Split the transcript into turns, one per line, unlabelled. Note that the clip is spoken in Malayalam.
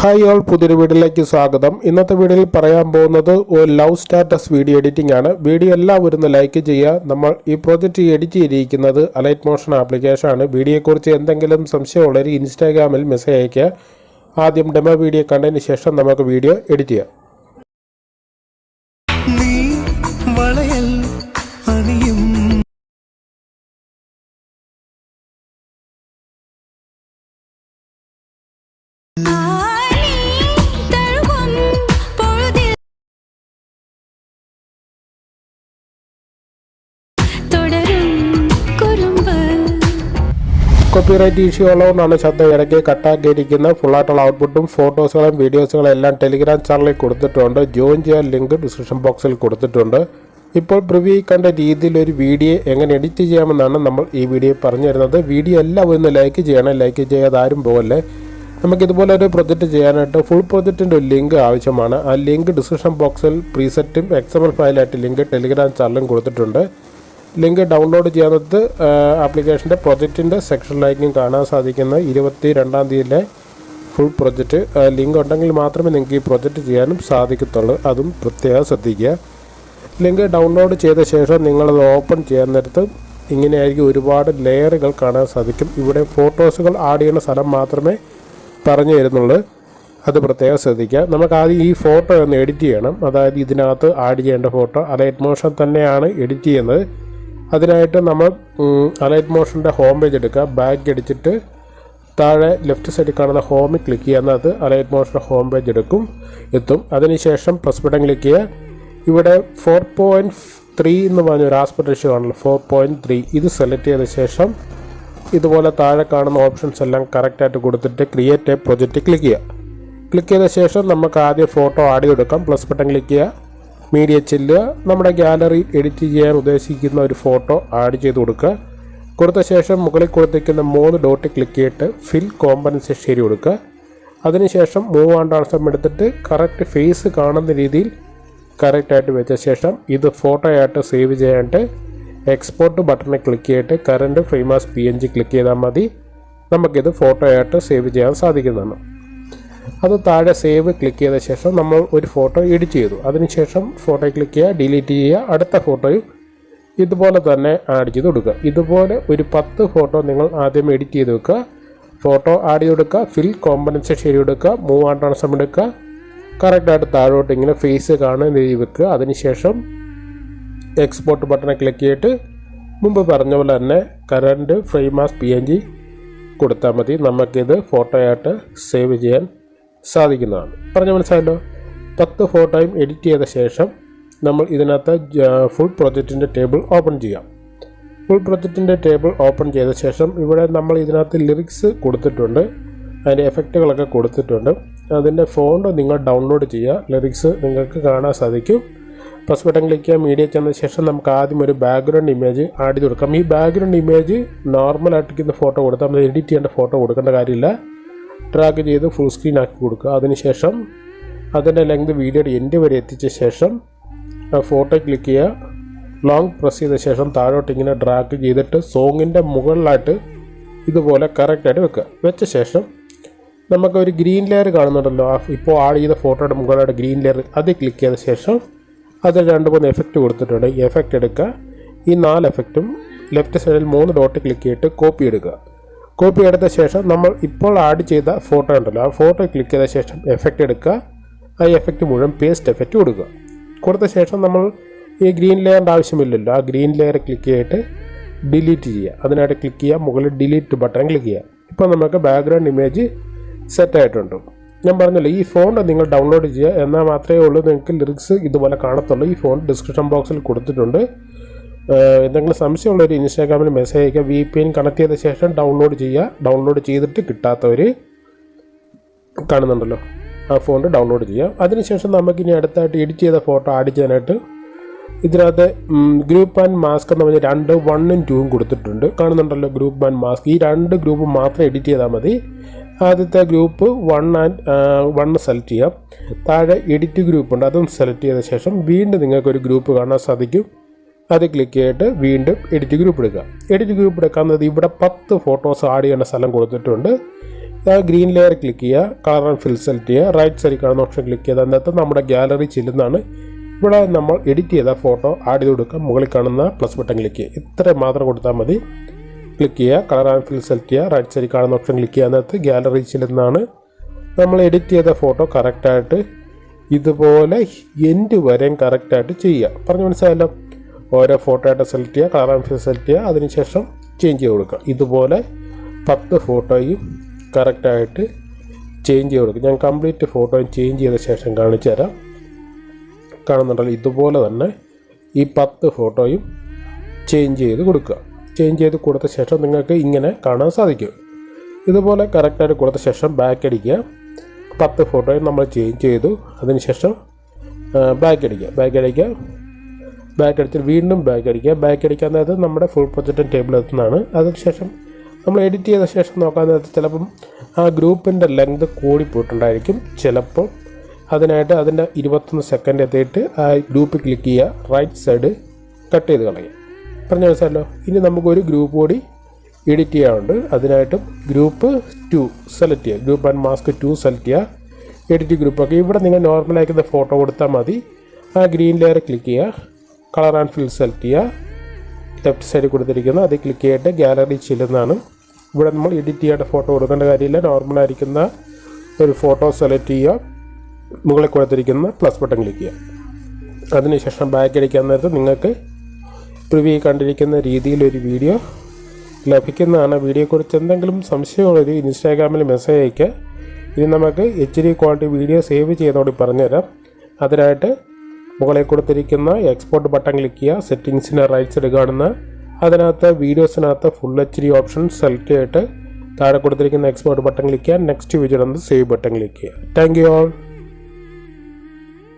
ഹായ് ഓൾ പുതിയൊരു വീഡിയോയിലേക്ക് സ്വാഗതം. ഇന്നത്തെ വീഡിയോയിൽ പറയാൻ പോകുന്നത് ഒരു ലവ് സ്റ്റാറ്റസ് വീഡിയോ എഡിറ്റിംഗ് ആണ്. വീഡിയോ എല്ലാവരും ഒന്ന് ലൈക്ക് ചെയ്യുക. നമ്മൾ ഈ പ്രോജക്റ്റ് എഡിറ്റ് ചെയ്തിരിക്കുന്നത് അലൈറ്റ് മോഷൻ ആപ്ലിക്കേഷൻ ആണ്. വീഡിയോയെക്കുറിച്ച് എന്തെങ്കിലും സംശയമുള്ളവർ ഇൻസ്റ്റാഗ്രാമിൽ മെസ്സേജ് അയയ്ക്കുക. ആദ്യം ഡെമോ വീഡിയോ കണ്ടതിന് ശേഷം നമുക്ക് വീഡിയോ എഡിറ്റ് ചെയ്യാം. കോപ്പിറൈറ്റ് ഇഷ്യൂ ഉള്ളതുകൊണ്ടാണ് ശബ്ദം ഇടയ്ക്ക് കട്ടാക്കിയിരിക്കുന്നത്. ഫുള്ളായിട്ടുള്ള ഔട്ട്പുട്ടും ഫോട്ടോസുകളും വീഡിയോസുകളും എല്ലാം ടെലിഗ്രാം ചാനലിൽ കൊടുത്തിട്ടുണ്ട്. ജോയിൻ ചെയ്യാൻ ലിങ്ക് ഡിസ്ക്രിപ്ഷൻ ബോക്സിൽ കൊടുത്തിട്ടുണ്ട്. ഇപ്പോൾ പ്രിവ്യൂ കണ്ട രീതിയിൽ ഒരു വീഡിയോ എങ്ങനെ എഡിറ്റ് ചെയ്യാമെന്നാണ് നമ്മൾ ഈ വീഡിയോ പറഞ്ഞു തരുന്നത്. വീഡിയോ എല്ലാവരും ഒന്ന് ലൈക്ക് ചെയ്യണം. ലൈക്ക് ചെയ്യാതെ ആരും പോകല്ലേ നമുക്കിതുപോലെ ഒരു പ്രൊജക്റ്റ് ചെയ്യാനായിട്ട് ഫുൾ പ്രൊജക്റ്റിന്റെ ഒരു ലിങ്ക് ആവശ്യമാണ്. ആ ലിങ്ക് ഡിസ്ക്രിപ്ഷൻ ബോക്സിൽ പ്രീസെറ്റും എക്സമൽ ഫയലായിട്ട് ലിങ്ക് ടെലിഗ്രാം ചാനലും കൊടുത്തിട്ടുണ്ട്. ലിങ്ക് ഡൗൺലോഡ് ചെയ്യാത്തത് ആപ്ലിക്കേഷന്റെ പ്രൊജക്റ്റിന്റെ സെക്ഷനിലായിരിക്കും കാണാൻ സാധിക്കുന്ന ഇരുപത്തി രണ്ടാം തീയതിയിലെ ഫുൾ പ്രൊജക്റ്റ് ലിങ്ക് ഉണ്ടെങ്കിൽ മാത്രമേ നിങ്ങൾക്ക് ഈ പ്രൊജക്റ്റ് ചെയ്യാനും സാധിക്കത്തുള്ളൂ. അതും പ്രത്യേകം ശ്രദ്ധിക്കുക. ലിങ്ക് ഡൗൺലോഡ് ചെയ്ത ശേഷം നിങ്ങളത് ഓപ്പൺ ചെയ്യാൻ നേരത്ത് ഇങ്ങനെയായിരിക്കും ഒരുപാട് ലെയറുകൾ കാണാൻ സാധിക്കും. ഇവിടെ ഫോട്ടോസുകൾ ആഡ് ചെയ്യുന്ന സ്ഥലം മാത്രമേ പറഞ്ഞു തരുന്നുള്ളൂ. അത് പ്രത്യേകം ശ്രദ്ധിക്കുക. നമുക്ക് ആദ്യം ഈ ഫോട്ടോ ഒന്ന് എഡിറ്റ് ചെയ്യണം. അതായത് ഇതിനകത്ത് ആഡ് ചെയ്യേണ്ട ഫോട്ടോ അത് എഡ്മോഷൻ തന്നെയാണ് എഡിറ്റ് ചെയ്യുന്നത്. അതിനായിട്ട് നമ്മൾ അലൈറ്റ് മോഷന്റെ ഹോം പേജ് എടുക്കുക. ബാക്ക് അടിച്ചിട്ട് താഴെ ലെഫ്റ്റ് സൈഡിൽ കാണുന്ന ഹോമിൽ ക്ലിക്ക് ചെയ്യുന്നത് അലൈറ്റ് മോഷന്റെ ഹോം പേജ് എടുക്കും എത്തും. അതിനുശേഷം പ്ലസ് ബട്ടൺ ക്ലിക്ക് ചെയ്യുക. ഇവിടെ ഫോർ പോയിന്റ് ത്രീ എന്ന് പറഞ്ഞ ഒരു ആസ്പെക്ട് റേഷ്യോ ആണല്ലോ. ഫോർ പോയിന്റ് ത്രീ ഇത് സെലക്ട് ചെയ്ത ശേഷം ഇതുപോലെ താഴെ കാണുന്ന ഓപ്ഷൻസ് എല്ലാം കറക്റ്റായിട്ട് കൊടുത്തിട്ട് ക്രിയേറ്റ് എ പ്രൊജക്റ്റ് ക്ലിക്ക് ചെയ്യുക. ക്ലിക്ക് ചെയ്ത ശേഷം നമുക്ക് ആദ്യം ഫോട്ടോ ആഡ് എടുക്കാം. പ്ലസ് ബട്ടൺ ക്ലിക്ക് ചെയ്യുക. മീഡിയ ചെല്ലുക നമ്മുടെ ഗാലറി എഡിറ്റ് ചെയ്യാൻ ഉദ്ദേശിക്കുന്ന ഒരു ഫോട്ടോ ആഡ് ചെയ്ത് കൊടുക്കുക. കൊടുത്ത ശേഷം മുകളിൽ കൊടുത്തിരിക്കുന്ന മൂന്ന് ഡോട്ട് ക്ലിക്ക് ചെയ്തിട്ട് ഫിൽ കോമ്പൻസേഷൻ ശരി കൊടുക്കുക. അതിനുശേഷം മൂവ് ആൻഡ് ട്രാൻസ്ഫോം എടുത്തിട്ട് കറക്റ്റ് ഫേസ് കാണുന്ന രീതിയിൽ കറക്റ്റായിട്ട് വെച്ച ശേഷം ഇത് ഫോട്ടോ ആയിട്ട് സേവ് ചെയ്യാനായിട്ട് എക്സ്പോർട്ട് ബട്ടണിൽ ക്ലിക്ക് ചെയ്തിട്ട് current frame as P N G click ചെയ്താൽ മതി. നമുക്കിത് ഫോട്ടോ ആയിട്ട് സേവ് ചെയ്യാൻ സാധിക്കുന്നതാണ്. അത് താഴെ സേവ് ക്ലിക്ക് ചെയ്ത ശേഷം നമ്മൾ ഒരു ഫോട്ടോ എഡിറ്റ് ചെയ്തു. അതിനുശേഷം ഫോട്ടോ ക്ലിക്ക് ചെയ്യുക ഡിലീറ്റ് ചെയ്യുക അടുത്ത ഫോട്ടോയും ഇതുപോലെ തന്നെ ആഡ് ചെയ്ത് കൊടുക്കുക. ഇതുപോലെ ഒരു പത്ത് ഫോട്ടോ നിങ്ങൾ ആദ്യം എഡിറ്റ് ചെയ്ത് വെക്കുക. ഫോട്ടോ ആഡ് ചെയ്ത് കൊടുക്കുക ഫിൽ കോമ്പനൻസ് ശരി കൊടുക്കുക മൂവ് ആൻഡ് ട്രാൻസ്ഫോം എടുക്കുക. കറക്റ്റായിട്ട് താഴോട്ട് ഇങ്ങനെ ഫേസ് കാണുന്ന എഴുതി വെക്കുക. അതിനുശേഷം എക്സ്പോർട്ട് ബട്ടണെ ക്ലിക്ക് ചെയ്തിട്ട് മുമ്പ് പറഞ്ഞ പോലെ തന്നെ current frame as P N G കൊടുത്താൽ മതി. നമുക്കിത് ഫോട്ടോയായിട്ട് സേവ് ചെയ്യാൻ സാധിക്കുന്നതാണ്. പറഞ്ഞ മനസ്സിലായല്ലോ? പത്ത് ഫോട്ടോയും എഡിറ്റ് ചെയ്ത ശേഷം നമ്മൾ ഇതിനകത്ത് ഫുൾ പ്രൊജക്റ്റിന്റെ ടേബിൾ ഓപ്പൺ ചെയ്യാം. ഫുൾ പ്രൊജക്റ്റിന്റെ ടേബിൾ ഓപ്പൺ ചെയ്ത ശേഷം ഇവിടെ നമ്മൾ ഇതിനകത്ത് ലിറിക്സ് കൊടുത്തിട്ടുണ്ട്. അതിന്റെ എഫക്റ്റുകളൊക്കെ കൊടുത്തിട്ടുണ്ട്. അതിന്റെ ഫോണ്ട് നിങ്ങൾ ഡൗൺലോഡ് ചെയ്യുക. ലിറിക്സ് നിങ്ങൾക്ക് കാണാൻ സാധിക്കും. പ്ലസ് ബട്ടൺ ക്ലിക്ക് ചെയ്യാം മീഡിയ ചെന്ന ശേഷം നമുക്ക് ആദ്യം ഒരു ബാക്ക്ഗ്രൗണ്ട് ഇമേജ് ആഡ് ചെയ്ത് കൊടുക്കാം. ഈ ബാക്ക്ഗ്രൗണ്ട് ഇമേജ് നോർമൽ ആയിട്ടിരിക്കുന്ന ഫോട്ടോ കൊടുത്താൽ നമ്മൾ എഡിറ്റ് ചെയ്യേണ്ട ഫോട്ടോ കൊടുക്കേണ്ട കാര്യമില്ല. ഡ്രാഗ് ചെയ്ത് ഫുൾ സ്ക്രീൻ ആക്കി കൊടുക്കുക. അതിനുശേഷം അതിന്റെ ലെങ്ത് വീഡിയോയുടെ എൻഡ് വരെ എത്തിച്ച ശേഷം ഫോട്ടോ ക്ലിക്ക് ചെയ്യുക. ലോങ് പ്രസ് ചെയ്ത ശേഷം താഴോട്ട് ഇങ്ങനെ ഡ്രാഗ് ചെയ്തിട്ട് സോങ്ങിന്റെ മുകളിലായിട്ട് ഇതുപോലെ കറക്റ്റായിട്ട് വെക്കുക. വെച്ച ശേഷം നമുക്ക് ഒരു ഗ്രീൻ ലെയർ കാണുന്നുണ്ടല്ലോ. ഇപ്പോൾ ആഡ് ചെയ്ത ഫോട്ടോയുടെ മുകളിലായിട്ട് ഗ്രീൻ ലെയർ അത് ക്ലിക്ക് ചെയ്ത ശേഷം അതിൽ രണ്ട് മൂന്ന് എഫക്റ്റ് കൊടുത്തിട്ടുണ്ട്. എഫക്റ്റ് എടുക്കുക. ഈ നാല് എഫക്റ്റും ലെഫ്റ്റ് സൈഡിൽ മൂന്ന് ഡോട്ട് ക്ലിക്ക് ചെയ്തിട്ട് കോപ്പി എടുക്കുക. കോപ്പി എടുത്ത ശേഷം നമ്മൾ ഇപ്പോൾ ആഡ് ചെയ്ത ഫോട്ടോ ഉണ്ടല്ലോ. ആ ഫോട്ടോ ക്ലിക്ക് ചെയ്ത ശേഷം എഫക്റ്റ് എടുക്കുക. ആ എഫക്റ്റ് മുഴുവൻ പേസ്റ്റ് എഫക്റ്റ് കൊടുക്കുക. കൊടുത്ത ശേഷം നമ്മൾ ഈ ഗ്രീൻ ലെയറിന്റെ ആവശ്യമില്ലല്ലോ. ആ ഗ്രീൻ ലെയർ ക്ലിക്ക് ചെയ്തിട്ട് ഡിലീറ്റ് ചെയ്യുക. അതിനായിട്ട് ക്ലിക്ക് ചെയ്യുക. മുകളിൽ ഡിലീറ്റ് ബട്ടൺ ക്ലിക്ക് ചെയ്യുക. ഇപ്പോൾ നമുക്ക് ബാക്ക്ഗ്രൗണ്ട് ഇമേജ് സെറ്റ് ആയിട്ടുണ്ട്. ഞാൻ പറഞ്ഞല്ലോ ഈ ഫോൺ നിങ്ങൾ ഡൗൺലോഡ് ചെയ്യുക. എന്നാൽ മാത്രമേ ഉള്ളൂ. നിങ്ങൾക്ക് ലിറിക്സ് ഇതുപോലെ കാണത്തുള്ളൂ. ഈ ഫോൺ ഡിസ്ക്രിപ്ഷൻ ബോക്സിൽ കൊടുത്തിട്ടുണ്ട്. എന്തെങ്കിലും സംശയമുള്ളവർ ഇൻസ്റ്റാഗ്രാമിൽ മെസ്സേജ് അയക്കുക. വി പി എൻ കണക്ട് ചെയ്ത ശേഷം ഡൗൺലോഡ് ചെയ്യുക. ഡൗൺലോഡ് ചെയ്തിട്ട് കിട്ടാത്തവർ കാണുന്നുണ്ടല്ലോ. ആ ഫോൺ ഡൗൺലോഡ് ചെയ്യാം അതിനുശേഷം നമുക്കിനി അടുത്തായിട്ട് എഡിറ്റ് ചെയ്ത ഫോട്ടോ ആഡ് ചെയ്യാനായിട്ട് ഇതിനകത്ത് ഗ്രൂപ്പ് ആൻഡ് മാസ്ക് എന്ന് പറഞ്ഞാൽ രണ്ട് വണ്ണും ടൂവും കൊടുത്തിട്ടുണ്ട്. കാണുന്നുണ്ടല്ലോ ഗ്രൂപ്പ് ആൻഡ് മാസ്ക് ഈ രണ്ട് ഗ്രൂപ്പ് മാത്രം എഡിറ്റ് ചെയ്താൽ മതി. ആദ്യത്തെ group one and one select ചെയ്യാം. താഴെ എഡിറ്റ് ഗ്രൂപ്പ് ഉണ്ട്. അതും സെലക്ട് ചെയ്ത ശേഷം വീണ്ടും നിങ്ങൾക്കൊരു ഗ്രൂപ്പ് കാണാൻ സാധിക്കും. അത് ക്ലിക്ക് ചെയ്തിട്ട് വീണ്ടും എഡിറ്റ് ഗ്രൂപ്പ് എടുക്കുക എഡിറ്റ് ഗ്രൂപ്പ് എടുക്കാന്നത് ഇവിടെ പത്ത് ഫോട്ടോസ് ആഡ് ചെയ്യേണ്ട സ്ഥലം കൊടുത്തിട്ടുണ്ട്. ഗ്രീൻ ലെയർ ക്ലിക്ക് ചെയ്യുക കളർ ആൻഡ് ഫിൽ സെലക്ട് ചെയ്യുക റൈറ്റ് സൈഡിൽ കാണുന്ന ഓപ്ഷൻ ക്ലിക്ക് ചെയ്ത് അതിനകത്ത് നമ്മുടെ ഗ്യാലറി ചെല്ലുന്നതാണ്. ഇവിടെ നമ്മൾ എഡിറ്റ് ചെയ്ത ഫോട്ടോ ആഡ് ചെയ്ത് കൊടുക്കുക മുകളിൽ കാണുന്ന പ്ലസ് ബട്ടൺ ക്ലിക്ക് ചെയ്യുക. ഇത്ര മാത്രം കൊടുത്താൽ മതി. ക്ലിക്ക് ചെയ്യുക കളർ ആൻഡ് ഫിൽ സെലക്ട് ചെയ്യുക റൈറ്റ് സൈഡിൽ കാണുന്ന ഓപ്ഷൻ ക്ലിക്ക് ചെയ്യുക അതിനകത്ത് ഗ്യാലറി ചെല്ലുന്നതാണ്. നമ്മൾ എഡിറ്റ് ചെയ്ത ഫോട്ടോ കറക്റ്റായിട്ട് ഇതുപോലെ എൻഡ് വരെയും കറക്റ്റായിട്ട് ചെയ്യുക. പറഞ്ഞു മനസ്സിലായല്ലോ? ഓരോ ഫോട്ടോ ആയിട്ട് സെലക്ട് ചെയ്യുക കളർ ഫിൽ സെലക്ട് ചെയ്യുക അതിനുശേഷം ചേഞ്ച് ചെയ്ത് കൊടുക്കുക. ഇതുപോലെ പത്ത് ഫോട്ടോയും കറക്റ്റായിട്ട് ചേഞ്ച് ചെയ്ത് കൊടുക്കുക. ഞാൻ കംപ്ലീറ്റ് ഫോട്ടോയും ചേഞ്ച് ചെയ്ത ശേഷം കാണിച്ചു തരാം. കാണുന്നുണ്ടല്ലോ ഇതുപോലെ തന്നെ ഈ പത്ത് ഫോട്ടോയും ചേഞ്ച് ചെയ്ത് കൊടുക്കുക. ചേഞ്ച് ചെയ്ത് കൊടുത്ത ശേഷം നിങ്ങൾക്ക് ഇങ്ങനെ കാണാൻ സാധിക്കും. ഇതുപോലെ കറക്റ്റായിട്ട് കൊടുത്ത ശേഷം ബാക്ക് അടിക്കുക. പത്ത് ഫോട്ടോയും നമ്മൾ ചേഞ്ച് ചെയ്തു. അതിനുശേഷം ബാക്ക് അടിക്കുക. ബാക്ക് അടിക്കുക. ബാക്ക് അടിച്ചിട്ട് വീണ്ടും ബാക്ക് അടിക്കുക. ബാക്ക് അടിക്കാൻ നേരത്ത് നമ്മുടെ ഫുൾ പൊസിറ്റൻ ടേബിൾ എത്തുന്നതാണ്. അതിനുശേഷം നമ്മൾ എഡിറ്റ് ചെയ്ത ശേഷം നോക്കാൻ നേരത്ത് ചിലപ്പം ആ ഗ്രൂപ്പിന്റെ ലെങ്ത് കൂടിപ്പോയിട്ടുണ്ടായിരിക്കും. ചിലപ്പോൾ അതിനായിട്ട് അതിന്റെ ഇരുപത്തൊന്ന് സെക്കൻഡ് എത്തിയിട്ട് ആ ഗ്രൂപ്പ് ക്ലിക്ക് ചെയ്യുക. റൈറ്റ് സൈഡ് കട്ട് ചെയ്ത് കളയുക. പറഞ്ഞ മനസ്സിലല്ലോ ഇനി നമുക്കൊരു ഗ്രൂപ്പ് കൂടി എഡിറ്റ് ചെയ്യാറുണ്ട് അതിനായിട്ടും ഗ്രൂപ്പ് ടു സെലക്ട് ചെയ്യുക. Group and mask two select ചെയ്യുക. എഡിറ്റ് ഗ്രൂപ്പൊക്കെ ഇവിടെ നിങ്ങൾ നോർമൽ ഫോട്ടോ കൊടുത്താൽ മതി. ആ ഗ്രീൻ ലെയർ ക്ലിക്ക് ചെയ്യുക. കളർ ആൻഡ് ഫിൽ സെലക്ട് ചെയ്യുക. ലെഫ്റ്റ് സൈഡിൽ കൊടുത്തിരിക്കുന്ന അത് ക്ലിക്ക് ചെയ്തിട്ട് ഗാലറി ചെല്ലുന്നതാണ്. ഇവിടെ നമ്മൾ എഡിറ്റ് ചെയ്യേണ്ട ഫോട്ടോ കൊടുക്കേണ്ട കാര്യമില്ല. നോർമലായിരിക്കുന്ന ഒരു ഫോട്ടോ സെലക്ട് ചെയ്യുക. മുകളിൽ കൊടുത്തിരിക്കുന്ന പ്ലസ് ബട്ടൺ ക്ലിക്ക് ചെയ്യുക. അതിനുശേഷം ബാക്ക് അടിക്കാൻ നേരത്ത് നിങ്ങൾക്ക് പ്രിവ്യൂ കണ്ടിരിക്കുന്ന രീതിയിലൊരു വീഡിയോ ലഭിക്കുന്നതാണ്. വീഡിയോയെക്കുറിച്ച് എന്തെങ്കിലും സംശയമുള്ളൊരു ഇൻസ്റ്റാഗ്രാമിൽ മെസ്സേജ് അയയ്ക്കുക. ഇനി നമുക്ക് H D quality video save ചെയ്തോടി പറഞ്ഞുതരാം. അതിനായിട്ട് മുകളിൽ കൊടുത്തിരിക്കുന്ന എക്സ്പോർട്ട് ബട്ടൺ ക്ലിക്ക് ചെയ്യുക. സെറ്റിങ്സിന്റെ റൈറ്റ് സൈഡ് കാണുന്ന അതിനകത്ത് വീഡിയോസിനകത്ത് full H D option select ചെയ്തിട്ട് താഴെ കൊടുത്തിരിക്കുന്ന എക്സ്പോർട്ട് ബട്ടൺ ക്ലിക്ക് ചെയ്യുക. Next video save button click ചെയ്യുക. Thank you all